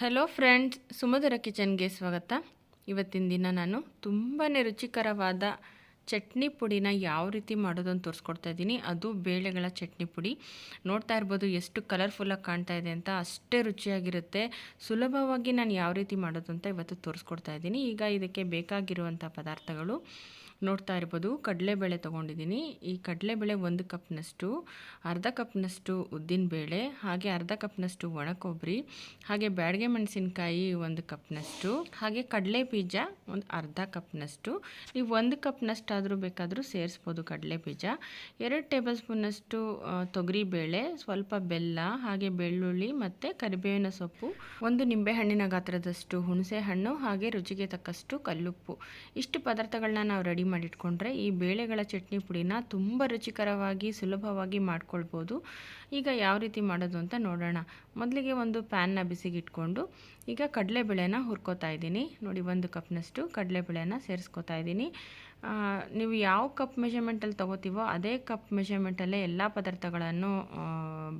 Hello friends ಸುಮಧುರ ಕಿಚನ್ಗೆ ಸ್ವಾಗತ. ಇವತ್ತಿನ ದಿನ ನಾನು ತುಂಬಾ ರುಚಿಕರವಾದ ಚಟ್ನಿ ಪುಡಿನ ಯಾವ ರೀತಿ ಮಾಡೋದು ಅಂತ ತೋರಿಸ್ಕೊಡ್ತಾ ಇದ್ದೀನಿ. ಅದು ಬೇಳೆಗಳ ಚಟ್ನಿ ಪುಡಿ. ನೋಡ್ತಾ ಇರ್ಬೋದು ಎಷ್ಟು ಕಲರ್ಫುಲ್ಲಾಗಿ ಕಾಣ್ತಾ ಇದೆ ಅಂತ ಅಷ್ಟೇ ರುಚಿಯಾಗಿರುತ್ತೆ. ಸುಲಭವಾಗಿ ನಾನು ಯಾವ ರೀತಿ ಮಾಡೋದು ಅಂತ ಇವತ್ತು ತೋರಿಸ್ಕೊಡ್ತಾ ಇದ್ದೀನಿ. ಈಗ ಇದಕ್ಕೆ ಬೇಕಾಗಿರುವಂಥ ಪದಾರ್ಥಗಳು. ನೋಡ್ತಾ ಇರ್ಬೋದು. ಕಡಲೆಬೇಳೆ ತೊಗೊಂಡಿದ್ದೀನಿ. ಈ ಕಡಲೆಬೇಳೆ ಒಂದು ಕಪ್ನಷ್ಟು, ಅರ್ಧ ಕಪ್ನಷ್ಟು ಉದ್ದಿನಬೇಳೆ ಹಾಗೆ ಅರ್ಧ ಕಪ್ನಷ್ಟು ಒಣ ಕೊಬ್ಬರಿ ಹಾಗೆ ಬ್ಯಾಡಿಗೆ ಮೆಣಸಿನ್ಕಾಯಿ ಒಂದು ಕಪ್ನಷ್ಟು, ಹಾಗೆ ಕಡಲೆ ಬೀಜ ಒಂದು ಅರ್ಧ ಕಪ್ನಷ್ಟು. ನೀವು ಒಂದು ಕಪ್ನಷ್ಟಾದರೂ ಬೇಕಾದರೂ ಸೇರಿಸ್ಬೋದು ಕಡಲೆ ಬೀಜ. ಎರಡು ಟೇಬಲ್ ಸ್ಪೂನಷ್ಟು ತೊಗರಿಬೇಳೆ ಸ್ವಲ್ಪ ಬೆಲ್ಲ, ಹಾಗೆ ಬೆಳ್ಳುಳ್ಳಿ ಮತ್ತು ಕರಿಬೇವಿನ ಸೊಪ್ಪು, ಒಂದು ನಿಂಬೆಹಣ್ಣಿನ ಗಾತ್ರದಷ್ಟು ಹುಣಸೆ ಹಣ್ಣು ಹಾಗೆ ರುಚಿಗೆ ತಕ್ಕಷ್ಟು ಕಲ್ಲುಪ್ಪು. ಇಷ್ಟು ಪದಾರ್ಥಗಳನ್ನ ನಾವು ರೆಡಿ ಮಾಡಿಟ್ಕೊಂಡ್ರೆ ಈ ಬೇಳೆಗಳ ಚಟ್ನಿ ಪುಡಿನ ತುಂಬ ರುಚಿಕರವಾಗಿ, ಸುಲಭವಾಗಿ ಮಾಡ್ಕೊಳ್ಬೋದು. ಈಗ ಯಾವ ರೀತಿ ಮಾಡೋದು ಅಂತ ನೋಡೋಣ. ಮೊದಲಿಗೆ ಒಂದು ಪ್ಯಾನ್ನ ಬಿಸಿಗಿಟ್ಕೊಂಡು ಈಗ ಕಡಲೆಬೇಳೆನ ಹುರ್ಕೋತಾ ಇದ್ದೀನಿ. ನೋಡಿ, ಒಂದು ಕಪ್ನಷ್ಟು ಕಡಲೆಬೇಳೆನ ಸೇರಿಸ್ಕೋತಾ ಇದ್ದೀನಿ. ನೀವು ಯಾವ ಕಪ್ ಮೆಷರ್ಮೆಂಟಲ್ಲಿ ತೊಗೋತೀವೋ ಅದೇ ಕಪ್ ಮೆಷರ್ಮೆಂಟಲ್ಲೇ ಎಲ್ಲ ಪದಾರ್ಥಗಳನ್ನು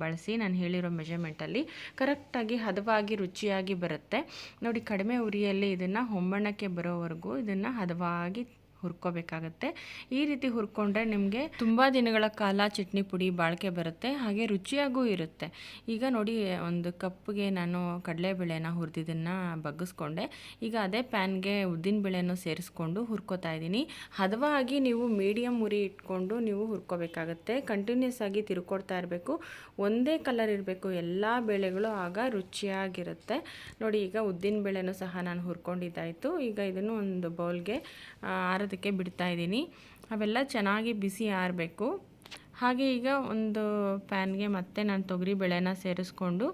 ಬಳಸಿ ನಾನು ಹೇಳಿರೋ ಮೆಷರ್ಮೆಂಟಲ್ಲಿ ಕರೆಕ್ಟಾಗಿ ಹದವಾಗಿ, ರುಚಿಯಾಗಿ ಬರುತ್ತೆ. ನೋಡಿ, ಕಡಿಮೆ ಉರಿಯಲ್ಲಿ ಇದನ್ನು ಹೊಂಬಣ್ಣಕ್ಕೆ ಬರೋವರೆಗೂ ಇದನ್ನು ಹದವಾಗಿ ಹುರ್ಕೋಬೇಕಾಗತ್ತೆ. ಈ ರೀತಿ ಹುರ್ಕೊಂಡ್ರೆ ನಿಮಗೆ ತುಂಬ ದಿನಗಳ ಕಾಲ ಚಟ್ನಿ ಪುಡಿ, ಬಾಳಿಕೆ ಬರುತ್ತೆ, ಹಾಗೆ ರುಚಿಯಾಗೂ ಇರುತ್ತೆ. ಈಗ ನೋಡಿ, ಒಂದು ಕಪ್ಗೆ ನಾನು ಕಡಲೆಬೇಳೆನ ಹುರಿದಿದ್ದನ್ನು ಬಗ್ಗಿಸ್ಕೊಂಡೆ. ಈಗ ಅದೇ ಪ್ಯಾನ್ಗೆ ಉದ್ದಿನಬೇಳೆನೂ ಸೇರಿಸ್ಕೊಂಡು ಹುರ್ಕೋತಾ ಇದ್ದೀನಿ. ಹದವಾಗಿ ನೀವು ಮೀಡಿಯಮ್ ಉರಿ ಇಟ್ಕೊಂಡು ನೀವು ಹುರ್ಕೋಬೇಕಾಗತ್ತೆ. ಕಂಟಿನ್ಯೂಸ್ ಆಗಿ ತಿರ್ಕೊಡ್ತಾ ಇರಬೇಕು. ಒಂದೇ ಕಲರ್ ಇರಬೇಕು. ಎಲ್ಲ ಬೇಳೆಗಳು ಆಗ ರುಚಿಯಾಗಿರುತ್ತೆ. ನೋಡಿ, ಈಗ ಉದ್ದಿನ ಬೇಳೆನೂ ಸಹ ನಾನು ಹುರ್ಕೊಂಡಿದ್ದಾಯಿತು. ಈಗ ಇದನ್ನು ಒಂದು ಬೌಲ್ಗೆ ಆರೋದಕ್ಕೆ ಬಿಡ್ತಾ ಇದ್ದೀನಿ. ಅವೆಲ್ಲ ಚೆನ್ನಾಗಿ ಬಿಸಿ ಆರಬೇಕು. ಹಾಗೆ ಈಗ ಒಂದು ಪ್ಯಾನ್ಗೆ ಮತ್ತೆ ನಾನು ತೊಗರಿ ಬೇಳೆನ ಸೇರಿಸ್ಕೊಂಡು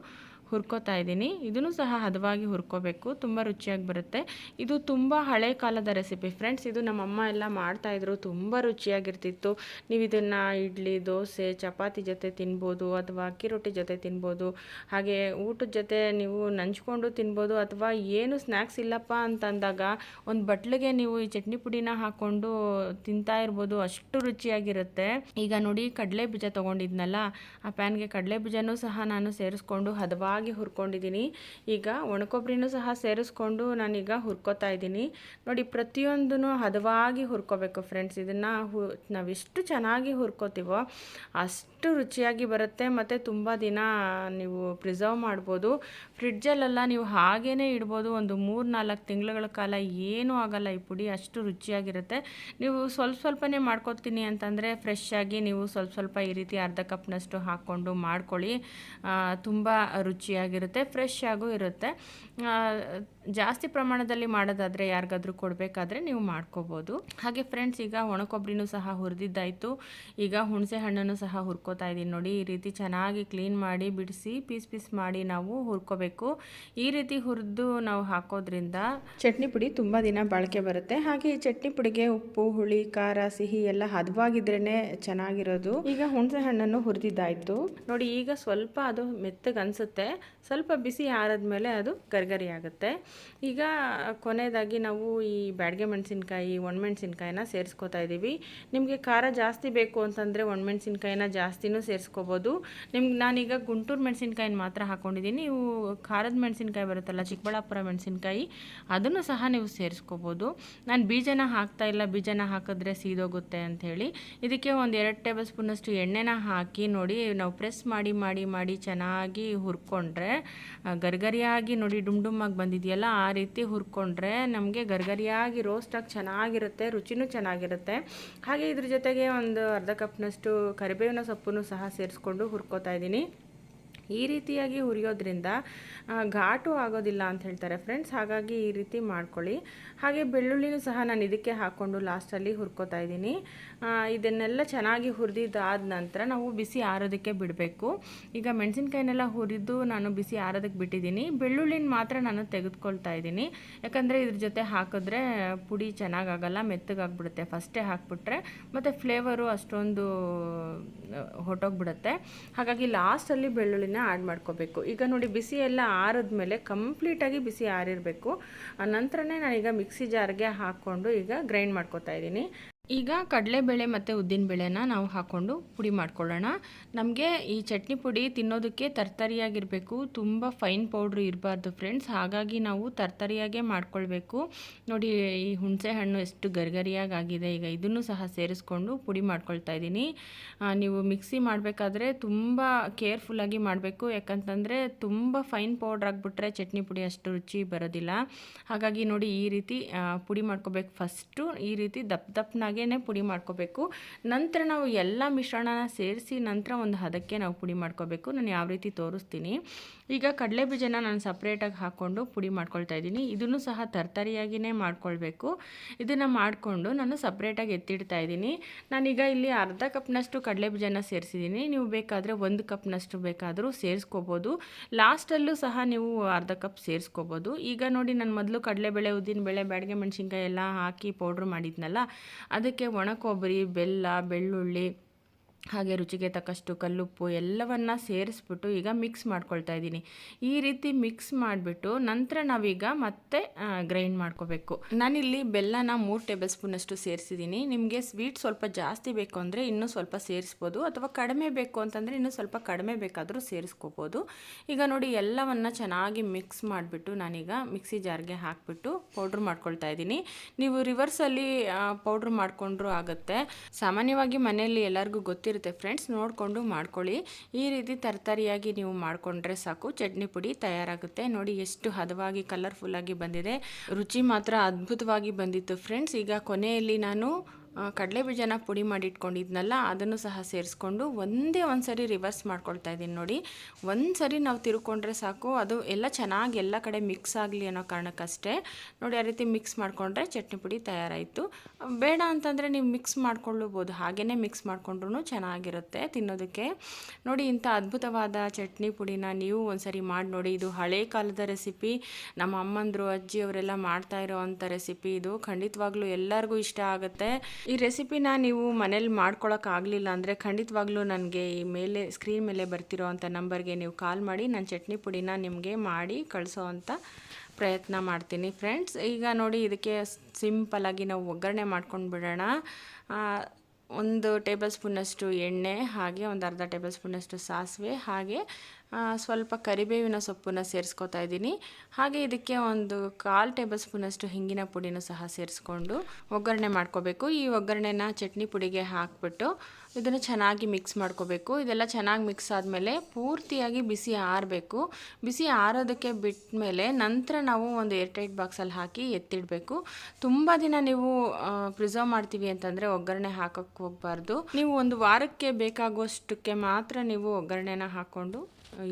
ಹುರ್ಕೋತಾ ಇದ್ದೀನಿ. ಇದನ್ನು ಸಹ ಹದವಾಗಿ ಹುರ್ಕೋಬೇಕು. ತುಂಬ ರುಚಿಯಾಗಿ ಬರುತ್ತೆ. ಇದು ತುಂಬ ಹಳೆ ಕಾಲದ ರೆಸಿಪಿ. ಫ್ರೆಂಡ್ಸ್, ಇದು ನಮ್ಮಮ್ಮ ಎಲ್ಲ ಮಾಡ್ತಾಯಿದ್ರು ತುಂಬ ರುಚಿಯಾಗಿರ್ತಿತ್ತು. ನೀವು ಇದನ್ನು ಇಡ್ಲಿ, ದೋಸೆ, ಚಪಾತಿ ಜೊತೆ ತಿನ್ಬೋದು ಅಥವಾ ಅಕ್ಕಿ ರೊಟ್ಟಿ ಜೊತೆ ತಿನ್ಬೋದು. ಹಾಗೆ ಊಟದ ಜೊತೆ ನೀವು ನಂಚ್ಕೊಂಡು ತಿನ್ಬೋದು ಅಥವಾ ಏನು ಸ್ನ್ಯಾಕ್ಸ್ ಇಲ್ಲಪ್ಪ ಅಂತಂದಾಗ ಒಂದು ಬಟ್ಲಿಗೆ ನೀವು ಈ ಚಟ್ನಿ ಪುಡಿನ ಹಾಕ್ಕೊಂಡು ತಿಂತಾ ಇರ್ಬೋದು. ಅಷ್ಟು ರುಚಿಯಾಗಿರುತ್ತೆ. ಈಗ ನೋಡಿ ಕಡಲೆ ಬೀಜ ತೊಗೊಂಡಿದ್ನಲ್ಲ. ಆ ಪ್ಯಾನ್ಗೆ ಕಡಲೆ ಬೀಜನೂ ಸಹ ನಾನು ಸೇರಿಸ್ಕೊಂಡು ಹದವಾಗಿ ಹುರ್ಕೊಂಡಿದ್ದೀನಿ. ಈಗ ಒಣಕೊಬ್ಬರಿನೂ ಸಹ ಸೇರಿಸ್ಕೊಂಡು ನಾನೀಗ ಹುರ್ಕೋತಾ ಇದ್ದೀನಿ. ನೋಡಿ ಪ್ರತಿಯೊಂದೂ ಹದವಾಗಿ ಹುರ್ಕೋಬೇಕು ಫ್ರೆಂಡ್ಸ್. ಇದನ್ನು ಹು, ನಾವೆಷ್ಟು ಚೆನ್ನಾಗಿ ಹುರ್ಕೋತೀವೋ ಅಷ್ಟು ರುಚಿಯಾಗಿ ಬರುತ್ತೆ ಮತ್ತು ತುಂಬ ದಿನ ನೀವು ಪ್ರಿಸರ್ವ್ ಮಾಡ್ಬೋದು. ಫ್ರಿಡ್ಜಲ್ಲೆಲ್ಲ ನೀವು ಹಾಗೇ ಇಡ್ಬೋದು. ಒಂದು ಮೂರು ನಾಲ್ಕು ತಿಂಗಳುಗಳ ಕಾಲ ಏನೂ ಆಗಲ್ಲ ಈ ಪುಡಿ. ಅಷ್ಟು ರುಚಿಯಾಗಿರುತ್ತೆ. ನೀವು ಸ್ವಲ್ಪ ಸ್ವಲ್ಪನೇ ಮಾಡ್ಕೊತೀನಿ ಅಂತಂದರೆ ಫ್ರೆಶ್ ಆಗಿ ನೀವು ಸ್ವಲ್ಪ ಸ್ವಲ್ಪ ಈ ರೀತಿ ಅರ್ಧ ಕಪ್ನಷ್ಟು ಹಾಕ್ಕೊಂಡು ಮಾಡ್ಕೊಳ್ಳಿ. ತುಂಬ ರುಚಿಯಾಗಿರುತ್ತೆ ಫ್ರೆಶ್ ಆಗೂ ಇರುತ್ತೆ. ಜಾಸ್ತಿ ಪ್ರಮಾಣದಲ್ಲಿ ಮಾಡೋದಾದರೆ ಯಾರಿಗಾದರೂ ಕೊಡಬೇಕಾದ್ರೆ ನೀವು ಮಾಡ್ಕೋಬೋದು. ಹಾಗೆ ಫ್ರೆಂಡ್ಸ್ ಈಗ ಒಣಕೊಬ್ಬರಿನೂ ಸಹ ಹುರಿದಿದ್ದಾಯಿತು. ಈಗ ಹುಣಸೆ ಹಣ್ಣನ್ನು ಸಹ ಹುರ್ಕೋತಾ ಇದ್ದೀನಿ ನೋಡಿ. ಈ ರೀತಿ ಚೆನ್ನಾಗಿ ಕ್ಲೀನ್ ಮಾಡಿ ಬಿಡಿಸಿ ಪೀಸ್ ಪೀಸ್ ಮಾಡಿ ನಾವು ಹುರ್ಕೋಬೇಕು. ಈ ರೀತಿ ಹುರಿದು ನಾವು ಹಾಕೋದ್ರಿಂದ ಚಟ್ನಿ ಪುಡಿ ತುಂಬ ದಿನ ಬಾಳಿಕೆ ಬರುತ್ತೆ. ಹಾಗೆ ಈ ಚಟ್ನಿ ಪುಡಿಗೆ ಉಪ್ಪು ಹುಳಿ ಖಾರ ಸಿಹಿ ಎಲ್ಲ ಹದವಾಗಿದ್ರೇ ಚೆನ್ನಾಗಿರೋದು. ಈಗ ಹುಣಸೆ ಹಣ್ಣನ್ನು ಹುರಿದಿದ್ದಾಯಿತು. ನೋಡಿ ಈಗ ಸ್ವಲ್ಪ ಅದು ಮೆತ್ತಗೆ ಅನಿಸುತ್ತೆ ಸ್ವಲ್ಪ ಬಿಸಿ ಆರದ್ಮೇಲೆ ಅದು ಗರ್ಗರಿ ಆಗುತ್ತೆ ಈಗ ಕೊನೆಯದಾಗಿ ನಾವು ಈ ಬ್ಯಾಡಗೆ ಮೆಣಸಿನ್ಕಾಯಿ, ಒಣಮೆಣಸಿನ್ಕಾಯಿನ ಸೇರಿಸ್ಕೋತಾ ಇದ್ದೀವಿ ನಿಮಗೆ ಖಾರ ಜಾಸ್ತಿ ಬೇಕು ಅಂತಂದರೆ ಒಣಮೆಣಸಿನ್ಕಾಯಿನ ಜಾಸ್ತಿನೂ ಸೇರಿಸ್ಕೋಬೋದು. ನಿಮ್ಗೆ ನಾನೀಗ ಗುಂಟೂರು ಮೆಣಸಿನ್ಕಾಯಿನ ಮಾತ್ರ ಹಾಕ್ಕೊಂಡಿದ್ದೀನಿ ನೀವು ಖಾರದ ಮೆಣಸಿನ್ಕಾಯಿ ಬರುತ್ತಲ್ಲ, ಚಿಕ್ಕಬಳ್ಳಾಪುರ ಮೆಣಸಿನ್ಕಾಯಿ, ಅದನ್ನು ಸಹ ನೀವು ಸೇರಿಸ್ಕೋಬೋದು. ನಾನು ಬೀಜನ ಹಾಕ್ತಾ ಇಲ್ಲ, ಬೀಜನ ಹಾಕಿದ್ರೆ ಸೀದೋಗುತ್ತೆ ಅಂಥೇಳಿ ಇದಕ್ಕೆ ಒಂದು ಎರಡು ಟೇಬಲ್ ಸ್ಪೂನಷ್ಟು ಎಣ್ಣೆನ ಹಾಕಿ ನೋಡಿ, ನಾವು ಪ್ರೆಸ್ ಮಾಡಿ ಮಾಡಿ ಮಾಡಿ ಚೆನ್ನಾಗಿ ಹುರ್ಕೊಂಡ್ರೆ, ಗರ್ಗರಿಯಾಗಿ ನೋಡಿ, ಡುಮ್, ಡುಮ್ಮಾಗಿ ಬಂದಿದೆಯಲ್ಲ ಆ ರೀತಿ ಹುರ್ಕೊಂಡ್ರೆ ನಮಗೆ ಗರ್ಗರಿಯಾಗಿ ರೋಸ್ಟಾಗಿ ಚೆನ್ನಾಗಿರುತ್ತೆ, ರುಚಿನೂ ಚೆನ್ನಾಗಿರುತ್ತೆ. ಹಾಗೆ ಇದ್ರ ಜೊತೆಗೆ ಒಂದು ಅರ್ಧ ಕಪ್ನಷ್ಟು ಕರಿಬೇವಿನ ಸೊಪ್ಪನ್ನು ಸಹ ಸೇರಿಸ್ಕೊಂಡು ಹುರ್ಕೋತಾ ಇದ್ದೀನಿ. ಈ ರೀತಿಯಾಗಿ ಹುರಿಯೋದ್ರಿಂದ ಘಾಟು ಆಗೋದಿಲ್ಲ ಅಂತ ಹೇಳ್ತಾರೆ ಫ್ರೆಂಡ್ಸ್ ಹಾಗಾಗಿ ಈ ರೀತಿ ಮಾಡ್ಕೊಳ್ಳಿ. ಹಾಗೆ ಬೆಳ್ಳುಳ್ಳಿನೂ ಸಹ ನಾನು ಇದಕ್ಕೆ ಹಾಕ್ಕೊಂಡು ಲಾಸ್ಟಲ್ಲಿ ಹುರ್ಕೋತಾ ಇದ್ದೀನಿ. ಇದನ್ನೆಲ್ಲ ಚೆನ್ನಾಗಿ ಹುರಿದಿದ್ದಾದ ನಂತರ ನಾವು ಬಿಸಿ ಆರೋದಕ್ಕೆ ಬಿಡಬೇಕು. ಈಗ ಮೆಣಸಿನ್ಕಾಯಿನೆಲ್ಲ ಹುರಿದು ನಾನು ಬಿಸಿ ಆರೋದಕ್ಕೆ ಬಿಟ್ಟಿದ್ದೀನಿ. ಬೆಳ್ಳುಳ್ಳಿನ ಮಾತ್ರ ನಾನು ತೆಗೆದುಕೊಳ್ತಾ ಇದ್ದೀನಿ. ಯಾಕಂದರೆ ಇದ್ರ ಜೊತೆ ಹಾಕಿದ್ರೆ ಪುಡಿ ಚೆನ್ನಾಗಾಗಲ್ಲ, ಮೆತ್ತಗಾಗ್ಬಿಡುತ್ತೆ. ಫಸ್ಟೇ ಹಾಕ್ಬಿಟ್ರೆ ಮತ್ತು ಫ್ಲೇವರು ಅಷ್ಟೊಂದು ಹೊಟ್ಟೋಗ್ಬಿಡುತ್ತೆ ಹಾಗಾಗಿ ಲಾಸ್ಟಲ್ಲಿ ಬೆಳ್ಳುಳ್ಳಿನ ಆ್ಯಡ್ ಮಾಡ್ಕೋಬೇಕು. ಈಗ ನೋಡಿ ಬಿಸಿ ಎಲ್ಲ ಆರಿದ್ಮೇಲೆ ಕಂಪ್ಲೀಟಾಗಿ ಬಿಸಿ ಆರಿರಬೇಕು. ನಂತರನೇ ನಾನೀಗ ಮಿಕ್ಸಿ ಜಾರ್ಗೆ ಹಾಕ್ಕೊಂಡು ಈಗ ಗ್ರೈಂಡ್ ಮಾಡ್ಕೊತಾ ಇದ್ದೀನಿ. ಈಗ ಕಡಲೆಬೇಳೆ ಮತ್ತು ಉದ್ದಿನಬೇಳೆನ ನಾವು ಹಾಕ್ಕೊಂಡು ಪುಡಿ ಮಾಡ್ಕೊಳ್ಳೋಣ. ನಮಗೆ ಈ ಚಟ್ನಿ ಪುಡಿ ತಿನ್ನೋದಕ್ಕೆ ತರ್ತರಿಯಾಗಿರಬೇಕು. ತುಂಬ ಫೈನ್ ಪೌಡ್ರ್ ಇರಬಾರ್ದು ಫ್ರೆಂಡ್ಸ್ ಹಾಗಾಗಿ ನಾವು ತರ್ತರಿಯಾಗೇ ಮಾಡ್ಕೊಳ್ಬೇಕು. ನೋಡಿ, ಈ ಹುಣಸೆ ಹಣ್ಣು ಎಷ್ಟು ಗರಿಗರಿಯಾಗಿ ಆಗಿದೆ ಈಗ ಇದನ್ನು ಸಹ ಸೇರಿಸ್ಕೊಂಡು ಪುಡಿ ಮಾಡ್ಕೊಳ್ತಾ ಇದ್ದೀನಿ. ನೀವು ಮಿಕ್ಸಿ ಮಾಡಬೇಕಾದ್ರೆ ತುಂಬ ಕೇರ್ಫುಲ್ಲಾಗಿ ಮಾಡಬೇಕು. ಯಾಕಂತಂದರೆ ತುಂಬ ಫೈನ್ ಪೌಡ್ರ್ ಆಗಿಬಿಟ್ರೆ ಚಟ್ನಿ ಪುಡಿ ಅಷ್ಟು ರುಚಿ ಬರೋದಿಲ್ಲ. ಹಾಗಾಗಿ ನೋಡಿ, ಈ ರೀತಿ ಪುಡಿ ಮಾಡ್ಕೋಬೇಕು. ಫಸ್ಟು ಈ ರೀತಿ ದಪ್ಪ ದಪ್ಪನಾಗಿ ಪುಡಿ ಮಾಡ್ಕೋಬೇಕು. ನಂತರ ನಾವು ಎಲ್ಲ ಮಿಶ್ರಣನ ಸೇರಿಸಿ ನಂತರ ಒಂದು ಹದಕ್ಕೆ ನಾವು ಪುಡಿ ಮಾಡ್ಕೋಬೇಕು. ನಾನು ಯಾವ ರೀತಿ ತೋರಿಸ್ತೀನಿ. ಈಗ ಕಡಲೆ ಬೀಜನ ನಾನು ಸಪ್ರೇಟಾಗಿ ಹಾಕ್ಕೊಂಡು ಪುಡಿ ಮಾಡ್ಕೊಳ್ತಾ ಇದ್ದೀನಿ. ಇದನ್ನು ಸಹ ತರ್ತರಿಯಾಗಿಯೇ ಮಾಡ್ಕೊಳ್ಬೇಕು. ಇದನ್ನು ಮಾಡಿಕೊಂಡು ನಾನು ಸಪ್ರೇಟಾಗಿ ಎತ್ತಿಡ್ತಾ ಇದ್ದೀನಿ. ನಾನೀಗ ಇಲ್ಲಿ ಅರ್ಧ ಕಪ್ನಷ್ಟು ಕಡಲೆ ಬೀಜನ ಸೇರಿಸಿದ್ದೀನಿ. ನೀವು ಬೇಕಾದರೆ ಒಂದು ಕಪ್ನಷ್ಟು ಬೇಕಾದರೂ ಸೇರಿಸ್ಕೋಬೋದು. ಲಾಸ್ಟಲ್ಲೂ ಸಹ ನೀವು ಅರ್ಧ ಕಪ್ ಸೇರಿಸ್ಕೋಬೋದು. ಈಗ ನೋಡಿ, ನಾನು ಮೊದಲು ಕಡಲೆಬೇಳೆ ಉದ್ದಿನಬೇಳೆ ಬ್ಯಾಡಿಗೆ ಮೆಣಸಿನ್ಕಾಯಿ ಎಲ್ಲ ಹಾಕಿ ಪೌಡ್ರ್ ಮಾಡಿದ್ನಲ್ಲ ಅದಕ್ಕೆ ಒಣ ಕೊಬ್ಬರಿ ಬೆಲ್ಲ ಬೆಳ್ಳುಳ್ಳಿ ಹಾಗೆ ರುಚಿಗೆ ತಕ್ಕಷ್ಟು ಕಲ್ಲುಪ್ಪು ಎಲ್ಲವನ್ನು ಸೇರಿಸ್ಬಿಟ್ಟು ಈಗ ಮಿಕ್ಸ್ ಮಾಡ್ಕೊಳ್ತಾ ಇದ್ದೀನಿ. ಈ ರೀತಿ ಮಿಕ್ಸ್ ಮಾಡಿಬಿಟ್ಟು ನಂತರ ನಾವೀಗ ಮತ್ತೆ ಗ್ರೈಂಡ್ ಮಾಡ್ಕೋಬೇಕು. ನಾನಿಲ್ಲಿ ಬೆಲ್ಲನ ಮೂರು ಟೇಬಲ್ ಸ್ಪೂನಷ್ಟು ಸೇರಿಸಿದ್ದೀನಿ. ನಿಮಗೆ ಸ್ವೀಟ್ ಸ್ವಲ್ಪ ಜಾಸ್ತಿ ಬೇಕು ಅಂದರೆ ಇನ್ನೂ ಸ್ವಲ್ಪ ಸೇರಿಸ್ಬೋದು. ಅಥವಾ ಕಡಿಮೆ ಬೇಕು ಅಂತಂದರೆ ಇನ್ನೂ ಸ್ವಲ್ಪ ಕಡಿಮೆ ಬೇಕಾದರೂ ಸೇರಿಸ್ಕೋಬೋದು. ಈಗ ನೋಡಿ ಎಲ್ಲವನ್ನು ಚೆನ್ನಾಗಿ ಮಿಕ್ಸ್ ಮಾಡಿಬಿಟ್ಟು ನಾನೀಗ ಮಿಕ್ಸಿ ಜಾರ್ಗೆ ಹಾಕಿಬಿಟ್ಟು ಪೌಡ್ರ್ ಮಾಡ್ಕೊಳ್ತಾ ಇದ್ದೀನಿ. ನೀವು ರಿವರ್ಸಲ್ಲಿ ಪೌಡ್ರ್ ಮಾಡಿಕೊಂಡ್ರೂ ಆಗುತ್ತೆ. ಸಾಮಾನ್ಯವಾಗಿ ಮನೆಯಲ್ಲಿ ಎಲ್ಲರಿಗೂ ಗೊತ್ತಿರುತ್ತೆ ಫ್ರೆಂಡ್ಸ್, ನೋಡಿಕೊಂಡು ಮಾಡ್ಕೊಳ್ಳಿ. ಈ ರೀತಿ ತರತರಿಯಾಗಿ ನೀವು ಮಾಡಿಕೊಂಡ್ರೆ ಸಾಕು. ಚಟ್ನಿ ಪುಡಿ ತಯಾರಾಗುತ್ತೆ. ನೋಡಿ ಎಷ್ಟು ಹದವಾಗಿ ಕಲರ್ಫುಲ್ಲಾಗಿ ಬಂದಿದೆ. ರುಚಿ ಮಾತ್ರ ಅದ್ಭುತವಾಗಿ ಬಂದಿತ್ತು ಫ್ರೆಂಡ್ಸ್. ಈಗ ಕೊನೆಯಲ್ಲಿ ನಾನು ಕಡಲೆ ಬೀಜನ ಪುಡಿ ಮಾಡಿ ಇಟ್ಕೊಂಡಿದ್ನಲ್ಲ ಅದನ್ನು ಸಹ ಸೇರಿಸ್ಕೊಂಡು ಒಂದೇ ಒಂದು ಸರಿ ರಿವರ್ಸ್ ಮಾಡ್ಕೊಳ್ತಾ ಇದ್ದೀನಿ ನೋಡಿ. ಒಂದು ಸರಿ ನಾವು ತಿರುಕೊಂಡ್ರೆ ಸಾಕು, ಅದು ಎಲ್ಲ ಚೆನ್ನಾಗಿ ಎಲ್ಲ ಕಡೆ ಮಿಕ್ಸ್ ಆಗಲಿ ಅನ್ನೋ ಕಾರಣಕ್ಕಷ್ಟೇ. ನೋಡಿ, ಆ ರೀತಿ ಮಿಕ್ಸ್ ಮಾಡಿಕೊಂಡ್ರೆ ಚಟ್ನಿ ಪುಡಿ ತಯಾರಾಯಿತು. ಬೇಡ ಅಂತಂದರೆ ನೀವು ಮಿಕ್ಸ್ ಮಾಡ್ಕೊಳ್ಳಬಹುದು ಹಾಗೇ ಮಿಕ್ಸ್ ಮಾಡಿಕೊಂಡ್ರೂ ಚೆನ್ನಾಗಿರುತ್ತೆ ತಿನ್ನೋದಕ್ಕೆ. ನೋಡಿ, ಇಂಥ ಅದ್ಭುತವಾದ ಚಟ್ನಿ ಪುಡಿನ ನೀವು ಒಂದು ಸರಿ ಮಾಡಿ ನೋಡಿ. ಇದು ಹಳೆ ಕಾಲದ ರೆಸಿಪಿ ನಮ್ಮ ಅಮ್ಮಂದರು ಅಜ್ಜಿ ಅವರೆಲ್ಲ ಮಾಡ್ತಾ ಇರೋವಂಥ ರೆಸಿಪಿ ಇದು. ಖಂಡಿತವಾಗ್ಲೂ ಎಲ್ಲರಿಗೂ ಇಷ್ಟ ಆಗುತ್ತೆ. ಈ ರೆಸಿಪಿನ ನೀವು ಮನೇಲಿ ಮಾಡ್ಕೊಳಕ್ಕಾಗಲಿಲ್ಲ ಅಂದರೆ ಖಂಡಿತವಾಗ್ಲೂ ನನಗೆ ಈ ಮೇಲೆ ಸ್ಕ್ರೀನ್ ಮೇಲೆ ಬರ್ತಿರೋ ಅಂಥ ನಂಬರ್ಗೆ ನೀವು ಕಾಲ್ ಮಾಡಿ, ನಾನು ಚಟ್ನಿ ಪುಡಿನ ನಿಮಗೆ ಮಾಡಿ ಕಳಿಸೋ ಅಂಥ ಪ್ರಯತ್ನ ಮಾಡ್ತೀನಿ ಫ್ರೆಂಡ್ಸ್ ಈಗ ನೋಡಿ ಇದಕ್ಕೆ ಸಿಂಪಲಾಗಿ ನಾವು ಒಗ್ಗರಣೆ ಮಾಡ್ಕೊಂಡು ಬಿಡೋಣ. ಒಂದು ಟೇಬಲ್ ಸ್ಪೂನಷ್ಟು ಎಣ್ಣೆ, ಹಾಗೆ ಒಂದು ಅರ್ಧ ಟೇಬಲ್ ಸ್ಪೂನಷ್ಟು ಸಾಸಿವೆ, ಹಾಗೆ ಸ್ವಲ್ಪ ಕರಿಬೇವಿನ ಸೊಪ್ಪನ್ನು ಸೇರಿಸ್ಕೊತಾ ಇದ್ದೀನಿ. ಹಾಗೆ ಇದಕ್ಕೆ ಒಂದು ಕಾಲು ಟೇಬಲ್ ಸ್ಪೂನಷ್ಟು ಹಿಂಗಿನ ಪುಡಿನೂ ಸಹ ಸೇರಿಸ್ಕೊಂಡು ಒಗ್ಗರಣೆ ಮಾಡ್ಕೋಬೇಕು. ಈ ಒಗ್ಗರಣೆನ ಚಟ್ನಿ ಪುಡಿಗೆ ಹಾಕ್ಬಿಟ್ಟು ಇದನ್ನು ಚೆನ್ನಾಗಿ ಮಿಕ್ಸ್ ಮಾಡ್ಕೋಬೇಕು. ಇದೆಲ್ಲ ಚೆನ್ನಾಗಿ ಮಿಕ್ಸ್ ಆದಮೇಲೆ ಪೂರ್ತಿಯಾಗಿ ಬಿಸಿ ಆರಬೇಕು. ಬಿಸಿ ಆರೋದಕ್ಕೆ ಬಿಟ್ಟ ಮೇಲೆ ನಂತರ ನಾವು ಒಂದು ಏರ್ಟೈಟ್ ಬಾಕ್ಸಲ್ಲಿ ಹಾಕಿ ಎತ್ತಿಡಬೇಕು. ತುಂಬ ದಿನ ನೀವು ಪ್ರಿಸರ್ವ್ ಮಾಡ್ತೀವಿ ಅಂತಂದರೆ ಒಗ್ಗರಣೆ ಹಾಕೋಕ್ಕೆ ಹೋಗಬಾರ್ದು. ನೀವು ಒಂದು ವಾರಕ್ಕೆ ಬೇಕಾಗುವಷ್ಟಕ್ಕೆ ಮಾತ್ರ ನೀವು ಒಗ್ಗರಣೆನ ಹಾಕ್ಕೊಂಡು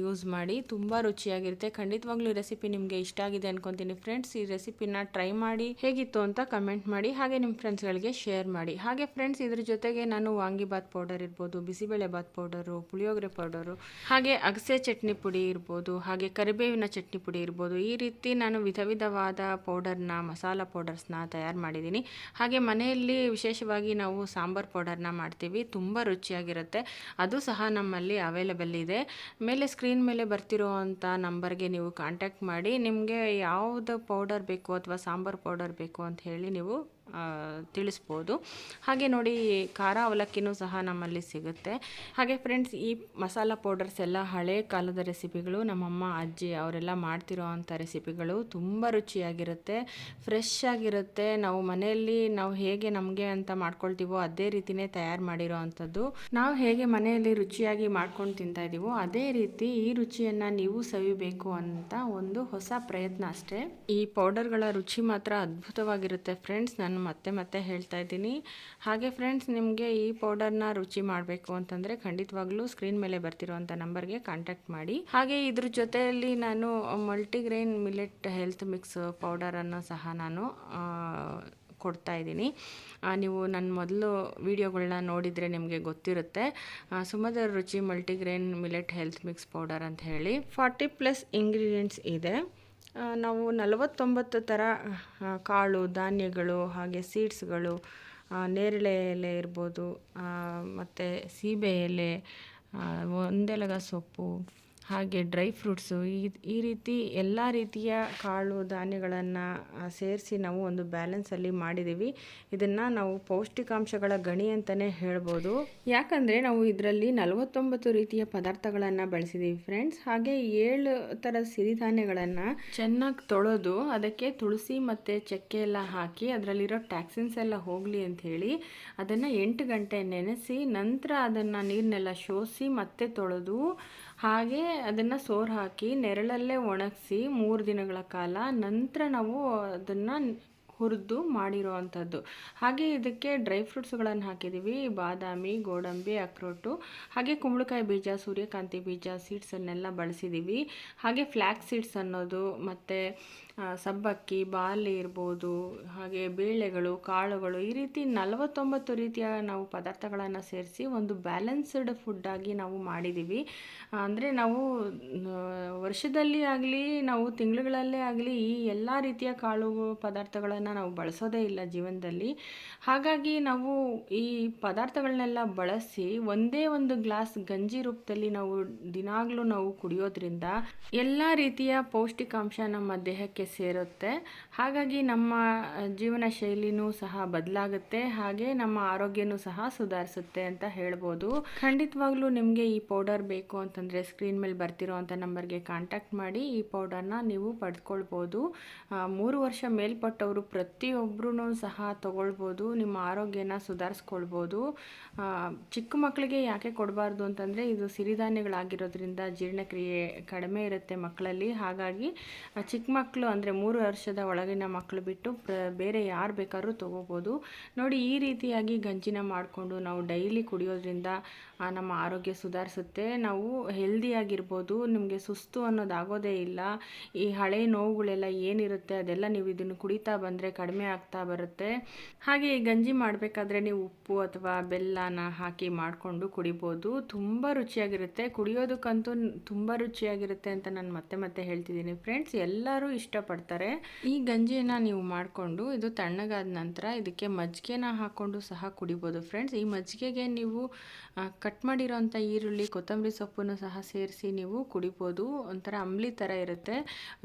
ಯೂಸ್ ಮಾಡಿ ತುಂಬ ರುಚಿಯಾಗಿರುತ್ತೆ. ಖಂಡಿತವಾಗ್ಲೂ ರೆಸಿಪಿ ನಿಮಗೆ ಇಷ್ಟ ಆಗಿದೆ ಅನ್ಕೊಂತೀನಿ ಫ್ರೆಂಡ್ಸ್ ಈ ರೆಸಿಪಿನ ಟ್ರೈ ಮಾಡಿ ಹೇಗಿತ್ತು ಅಂತ ಕಮೆಂಟ್ ಮಾಡಿ, ಹಾಗೆ ನಿಮ್ಮ ಫ್ರೆಂಡ್ಸ್ಗಳಿಗೆ ಶೇರ್ ಮಾಡಿ. ಹಾಗೆ ಫ್ರೆಂಡ್ಸ್ ಇದ್ರ ಜೊತೆಗೆ ನಾನು ವಾಂಗಿಬಾತ್ ಪೌಡರ್ ಇರ್ಬೋದು, ಬಿಸಿಬೇಳೆ ಬಾತ್ ಪೌಡರು ಪುಳಿಯೋಗರೆ ಪೌಡರು ಹಾಗೆ ಅಗಸೆ ಚಟ್ನಿ ಪುಡಿ ಇರ್ಬೋದು, ಹಾಗೆ ಕರಿಬೇವಿನ ಚಟ್ನಿ ಪುಡಿ ಇರ್ಬೋದು. ಈ ರೀತಿ ನಾನು ವಿಧ ವಿಧವಾದ ಪೌಡರ್ನ ಮಸಾಲ ಪೌಡರ್ಸ್ನ ತಯಾರು ಮಾಡಿದ್ದೀನಿ. ಹಾಗೆ ಮನೆಯಲ್ಲಿ ವಿಶೇಷವಾಗಿ ನಾವು ಸಾಂಬಾರ್ ಪೌಡರ್ನ ಮಾಡ್ತೀವಿ. ತುಂಬ ರುಚಿಯಾಗಿರುತ್ತೆ. ಅದು ಸಹ ನಮ್ಮಲ್ಲಿ ಅವೈಲೇಬಲ್ ಇದೆ. ಮೇಲೆ ಸ್ಕ್ರೀನ್ ಮೇಲೆ ಬರ್ತಿರೋ ಅಂಥ ನಂಬರ್ಗೆ ನೀವು ಕಾಂಟ್ಯಾಕ್ಟ್ ಮಾಡಿ, ನಿಮಗೆ ಯಾವುದು ಪೌಡರ್ ಬೇಕು ಅಥವಾ ಸಾಂಬಾರು ಪೌಡರ್ ಬೇಕು ಅಂತ ಹೇಳಿ ನೀವು ತಿಳಿಸ್ಬೋದು. ಹಾಗೆ ನೋಡಿ, ಖಾರ ಅವಲಕ್ಕಿನೂ ಸಹ ನಮ್ಮಲ್ಲಿ ಸಿಗುತ್ತೆ. ಹಾಗೆ ಫ್ರೆಂಡ್ಸ್ ಈ ಮಸಾಲ ಪೌಡರ್ಸ್ ಎಲ್ಲ ಹಳೆ ಕಾಲದ ರೆಸಿಪಿಗಳು ನಮ್ಮಮ್ಮ, ಅಜ್ಜಿ ಅವರೆಲ್ಲ ಮಾಡ್ತಿರೋ ಅಂಥ ರೆಸಿಪಿಗಳು ತುಂಬ ರುಚಿಯಾಗಿರುತ್ತೆ ಫ್ರೆಶ್ ಆಗಿರುತ್ತೆ. ನಾವು ಮನೆಯಲ್ಲಿ ನಾವು ಹೇಗೆ ನಮಗೆ ಅಂತ ಮಾಡ್ಕೊಳ್ತೀವೋ ಅದೇ ರೀತಿಯೇ ತಯಾರು ಮಾಡಿರೋ ಅಂಥದ್ದು ನಾವು ಹೇಗೆ ಮನೆಯಲ್ಲಿ ರುಚಿಯಾಗಿ ಮಾಡ್ಕೊಂಡು ತಿಂತಾ ಇದ್ದೀವೋ ಅದೇ ರೀತಿ ಈ ರುಚಿಯನ್ನು ನೀವು ಸವಿಬೇಕು ಅಂತ ಒಂದು ಹೊಸ ಪ್ರಯತ್ನ ಅಷ್ಟೇ. ಈ ಪೌಡರ್ಗಳ ರುಚಿ ಮಾತ್ರ ಅದ್ಭುತವಾಗಿರುತ್ತೆ ಫ್ರೆಂಡ್ಸ್ ನಾನು ನಾನು ಮತ್ತೆ ಮತ್ತೆ ಹೇಳ್ತಾ ಇದ್ದೀನಿ. ಹಾಗೆ ಫ್ರೆಂಡ್ಸ್ ನಿಮಗೆ ಈ ಪೌಡರ್ನ ರುಚಿ ಮಾಡಬೇಕು ಅಂತಂದರೆ ಖಂಡಿತವಾಗ್ಲೂ ಸ್ಕ್ರೀನ್ ಮೇಲೆ ಬರ್ತಿರುವಂಥ ನಂಬರ್ಗೆ ಕಾಂಟ್ಯಾಕ್ಟ್ ಮಾಡಿ. ಹಾಗೆ ಇದ್ರ ಜೊತೆಯಲ್ಲಿ ನಾನು ಮಲ್ಟಿಗ್ರೈನ್ ಮಿಲೆಟ್ ಹೆಲ್ತ್ ಮಿಕ್ಸ್ ಪೌಡರನ್ನು ಸಹ ನಾನು ಕೊಡ್ತಾ ಇದ್ದೀನಿ. ನೀವು ನನ್ನ ಮೊದಲು ವೀಡಿಯೋಗಳನ್ನ ನೋಡಿದರೆ ನಿಮಗೆ ಗೊತ್ತಿರುತ್ತೆ. ಸುಮಧರ್ ರುಚಿ multigrain millet health mix powder ಅಂತ ಹೇಳಿ. ಫಾರ್ಟಿ ಪ್ಲಸ್ ಇಂಗ್ರೀಡಿಯೆಂಟ್ಸ್ ಇದೆ. ನಾವು ನಲವತ್ತೊಂಬತ್ತು ಥರ ಕಾಳು, ಧಾನ್ಯಗಳು, ಹಾಗೆ ಸೀಡ್ಸ್ಗಳು ನೇರಳೆ ಎಲೆ ಇರ್ಬೋದು ಮತ್ತು ಸೀಬೆ ಎಲೆ ಒಂದೆಲಗ ಸೊಪ್ಪು ಹಾಗೆ ಡ್ರೈ ಫ್ರೂಟ್ಸು ಈ ರೀತಿ ಎಲ್ಲ ರೀತಿಯ ಕಾಳು ಧಾನ್ಯಗಳನ್ನು ಸೇರಿಸಿ ನಾವು ಒಂದು ಬ್ಯಾಲೆನ್ಸಲ್ಲಿ ಮಾಡಿದ್ದೀವಿ. ಇದನ್ನು ನಾವು ಪೌಷ್ಟಿಕಾಂಶಗಳ ಗಣಿ ಅಂತಲೇ ಹೇಳ್ಬೋದು. ಯಾಕಂದರೆ ನಾವು ಇದರಲ್ಲಿ ನಲವತ್ತೊಂಬತ್ತು ರೀತಿಯ ಪದಾರ್ಥಗಳನ್ನು ಬಳಸಿದ್ದೀವಿ ಫ್ರೆಂಡ್ಸ್ ಹಾಗೆ ಏಳು ಥರ ಸಿರಿಧಾನ್ಯಗಳನ್ನು ಚೆನ್ನಾಗಿ ತೊಳೆದು ಅದಕ್ಕೆ ತುಳಸಿ ಮತ್ತು ಚಕ್ಕೆ ಎಲ್ಲ ಹಾಕಿ ಅದರಲ್ಲಿರೋ ಟ್ಯಾಕ್ಸಿನ್ಸ್ ಎಲ್ಲ ಹೋಗಲಿ ಅಂತ ಹೇಳಿ ಅದನ್ನು ಎಂಟು ಗಂಟೆ ನೆನೆಸಿ ನಂತರ ಅದನ್ನು ನೀರನ್ನೆಲ್ಲ ಶೋಸಿ ಮತ್ತೆ ತೊಳೆದು ಹಾಗೆ ಅದನ್ನು ಸೋರ್ ಹಾಕಿ ನೆರಳಲ್ಲೇ ಒಣಗಿಸಿ ಮೂರು ದಿನಗಳ ಕಾಲ ನಂತರ ನಾವು ಅದನ್ನು ಹುರಿದು ಮಾಡಿರೋ ಅಂಥದ್ದು. ಹಾಗೆ ಇದಕ್ಕೆ ಡ್ರೈ ಫ್ರೂಟ್ಸ್ಗಳನ್ನು ಹಾಕಿದ್ದೀವಿ ಬಾದಾಮಿ, ಗೋಡಂಬಿ ಅಕ್ರೋಟು ಹಾಗೆ ಕುಂಬಳಕಾಯಿ ಬೀಜ, ಸೂರ್ಯಕಾಂತಿ ಬೀಜ ಸೀಡ್ಸನ್ನೆಲ್ಲ ಬಳಸಿದ್ದೀವಿ ಹಾಗೆ ಫ್ಲ್ಯಾಕ್ ಸೀಡ್ಸ್ ಅನ್ನೋದು ಮತ್ತು ಸಬ್ಬಕ್ಕಿ, ಬಾರ್ಲಿ ಇರ್ಬೋದು, ಹಾಗೆ ಬೇಳೆಗಳು, ಕಾಳುಗಳು, ಈ ರೀತಿ ನಲವತ್ತೊಂಬತ್ತು ರೀತಿಯ ನಾವು ಪದಾರ್ಥಗಳನ್ನು ಸೇರಿಸಿ ಒಂದು ಬ್ಯಾಲೆನ್ಸ್ಡ್ ಫುಡ್ಡಾಗಿ ನಾವು ಮಾಡಿದ್ದೀವಿ ಅಂದರೆ ನಾವು ವರ್ಷದಲ್ಲಿ ಆಗಲಿ, ನಾವು ತಿಂಗಳುಗಳಲ್ಲೇ ಆಗಲಿ ಈ ಎಲ್ಲ ರೀತಿಯ ಕಾಳು ಪದಾರ್ಥಗಳನ್ನು ನಾವು ಬಳಸೋದೇ ಇಲ್ಲ ಜೀವನದಲ್ಲಿ. ಹಾಗಾಗಿ ನಾವು ಈ ಪದಾರ್ಥಗಳನ್ನೆಲ್ಲ ಬಳಸಿ ಒಂದೇ ಒಂದು ಗ್ಲಾಸ್ ಗಂಜಿ ರೂಪದಲ್ಲಿ ನಾವು ದಿನಾಗಲೂ ನಾವು ಕುಡಿಯೋದ್ರಿಂದ ಎಲ್ಲ ರೀತಿಯ ಪೌಷ್ಟಿಕಾಂಶ ನಮ್ಮ ದೇಹಕ್ಕೆ ಸೇರುತ್ತೆ. ಹಾಗಾಗಿ ನಮ್ಮ ಜೀವನ ಶೈಲಿನೂ ಸಹ ಬದಲಾಗುತ್ತೆ. ಹಾಗೆ ನಮ್ಮ ಆರೋಗ್ಯನೂ ಸಹ ಸುಧಾರಿಸುತ್ತೆ ಅಂತ ಹೇಳ್ಬೋದು. ಖಂಡಿತವಾಗ್ಲೂ ನಿಮಗೆ ಈ ಪೌಡರ್ ಬೇಕು ಅಂತಂದರೆ ಸ್ಕ್ರೀನ್ ಮೇಲೆ ಬರ್ತಿರೋ ಅಂಥ ನಂಬರ್ಗೆ ಕಾಂಟ್ಯಾಕ್ಟ್ ಮಾಡಿ ಈ ಪೌಡರ್ನ ನೀವು ಪಡ್ಕೊಳ್ಬೋದು. ಮೂರು ವರ್ಷ ಮೇಲ್ಪಟ್ಟವರು ಪ್ರತಿಯೊಬ್ಬರೂ ಸಹ ತಗೊಳ್ಬೋದು, ನಿಮ್ಮ ಆರೋಗ್ಯನ ಸುಧಾರಿಸ್ಕೊಳ್ಬೋದು. ಚಿಕ್ಕ ಮಕ್ಕಳಿಗೆ ಯಾಕೆ ಕೊಡಬಾರ್ದು ಅಂತಂದರೆ ಇದು ಸಿರಿಧಾನ್ಯಗಳಾಗಿರೋದ್ರಿಂದ ಜೀರ್ಣಕ್ರಿಯೆ ಕಡಿಮೆ ಇರುತ್ತೆ ಮಕ್ಕಳಲ್ಲಿ. ಹಾಗಾಗಿ ಚಿಕ್ಕ ಮಕ್ಕಳು ಅಂದರೆ ಮೂರು ವರ್ಷದ ಒಳಗಿನ ಮಕ್ಕಳು ಬಿಟ್ಟು ಪ್ರ, ಬೇರೆ ಯಾರು ಬೇಕಾದ್ರೂ ತೊಗೋಬೋದು. ನೋಡಿ, ಈ ರೀತಿಯಾಗಿ ಗಂಜಿನ ಮಾಡಿಕೊಂಡು ನಾವು ಡೈಲಿ ಕುಡಿಯೋದ್ರಿಂದ ನಮ್ಮ ಆರೋಗ್ಯ ಸುಧಾರಿಸುತ್ತೆ. ನಾವು ಹೆಲ್ದಿಯಾಗಿರ್ಬೋದು, ನಿಮಗೆ ಸುಸ್ತು ಅನ್ನೋದಾಗೋದೇ ಇಲ್ಲ. ಈ ಹಳೆ ನೋವುಗಳೆಲ್ಲ ಏನಿರುತ್ತೆ, ಅದೆಲ್ಲ ನೀವು ಇದನ್ನು ಕುಡಿತಾ ಬಂದರೆ ಕಡಿಮೆ ಆಗ್ತಾ ಬರುತ್ತೆ. ಹಾಗೆ ಈ ಗಂಜಿ ಮಾಡಬೇಕಾದ್ರೆ ನೀವು ಉಪ್ಪು ಅಥವಾ ಬೆಲ್ಲನ ಹಾಕಿ ಮಾಡಿಕೊಂಡು ಕುಡಿಬೋದು. ತುಂಬ ರುಚಿಯಾಗಿರುತ್ತೆ. ಕುಡಿಯೋದಕ್ಕಂತೂ ತುಂಬ ರುಚಿಯಾಗಿರುತ್ತೆ ಅಂತ ನಾನು ಮತ್ತೆ ಮತ್ತೆ ಹೇಳ್ತಿದ್ದೀನಿ. ಫ್ರೆಂಡ್ಸ್ ಎಲ್ಲರೂ ಇಷ್ಟಪಡ್ತಾರೆ. ಈ ಗಂಜಿಯನ್ನು ನೀವು ಮಾಡಿಕೊಂಡು ಇದು ತಣ್ಣಗಾದ ನಂತರ ಇದಕ್ಕೆ ಮಜ್ಜಿಗೆನ ಹಾಕ್ಕೊಂಡು ಸಹ ಕುಡಿಬೋದು ಫ್ರೆಂಡ್ಸ್. ಈ ಮಜ್ಜಿಗೆಗೆ ನೀವು ಕಟ್ ಮಾಡಿರೋಂಥ ಈರುಳ್ಳಿ, ಕೊತ್ತಂಬರಿ ಸೊಪ್ಪನ್ನು ಸಹ ಸೇರಿಸಿ ನೀವು ಕುಡಿಬೋದು. ಒಂಥರ ಅಂಬ್ಲಿ ಥರ ಇರುತ್ತೆ.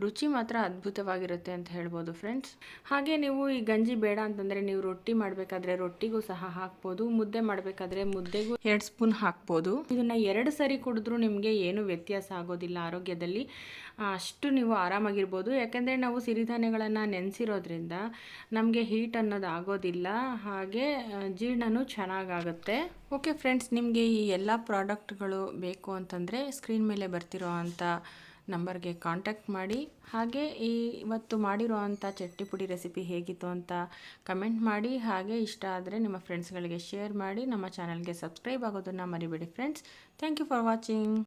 ರುಚಿ ಮಾತ್ರ ಅದ್ಭುತವಾಗಿರುತ್ತೆ ಅಂತ ಹೇಳ್ಬೋದು ಫ್ರೆಂಡ್ಸ್. ಹಾಗೆ ನೀವು ಈ ಗಂಜಿ ಬೇಡ ಅಂತಂದರೆ ನೀವು ರೊಟ್ಟಿ ಮಾಡಬೇಕಾದ್ರೆ ರೊಟ್ಟಿಗೂ ಸಹ ಹಾಕ್ಬೋದು. ಮುದ್ದೆ ಮಾಡಬೇಕಾದ್ರೆ ಮುದ್ದೆಗೂ ಎರಡು ಸ್ಪೂನ್ ಹಾಕ್ಬೋದು. ಇದನ್ನು ಎರಡು ಸರಿ ಕುಡಿದ್ರೂ ನಿಮಗೆ ಏನು ವ್ಯತ್ಯಾಸ ಆಗೋದಿಲ್ಲ ಆರೋಗ್ಯದಲ್ಲಿ. ಅಷ್ಟು ನೀವು ಆರಾಮಾಗಿರ್ಬೋದು. ಯಾಕೆಂದರೆ ನಾವು ಸಿರಿಧಾನ್ಯಗಳನ್ನು ನೆನೆಸಿರೋದ್ರಿಂದ ನಮಗೆ ಹೀಟ್ ಅನ್ನೋದು ಆಗೋದಿಲ್ಲ. ಹಾಗೆ ಜೀರ್ಣನೂ ಚೆನ್ನಾಗಾಗುತ್ತೆ. ಓಕೆ ಫ್ರೆಂಡ್ಸ್ ನಿಮಗೆ ಈ ಎಲ್ಲ ಪ್ರಾಡಕ್ಟ್ಗಳು ಬೇಕು ಅಂತಂದರೆ ಸ್ಕ್ರೀನ್ ಮೇಲೆ ಬರ್ತಿರೋ ಅಂಥ ನಂಬರ್ಗೆ ಕಾಂಟ್ಯಾಕ್ಟ್ ಮಾಡಿ. ಹಾಗೆ, ಈ ಇವತ್ತು ಮಾಡಿರೋ ಅಂಥ ಚಟ್ನಿ ಪುಡಿ ರೆಸಿಪಿ ಹೇಗಿತ್ತು ಅಂತ ಕಮೆಂಟ್ ಮಾಡಿ. ಹಾಗೆ, ಇಷ್ಟ ಆದರೆ ನಿಮ್ಮ ಫ್ರೆಂಡ್ಸ್ಗಳಿಗೆ ಶೇರ್ ಮಾಡಿ. ನಮ್ಮ ಚಾನಲ್ಗೆ ಸಬ್ಸ್ಕ್ರೈಬ್ ಆಗೋದನ್ನು ಮರಿಬೇಡಿ friends thank you for watching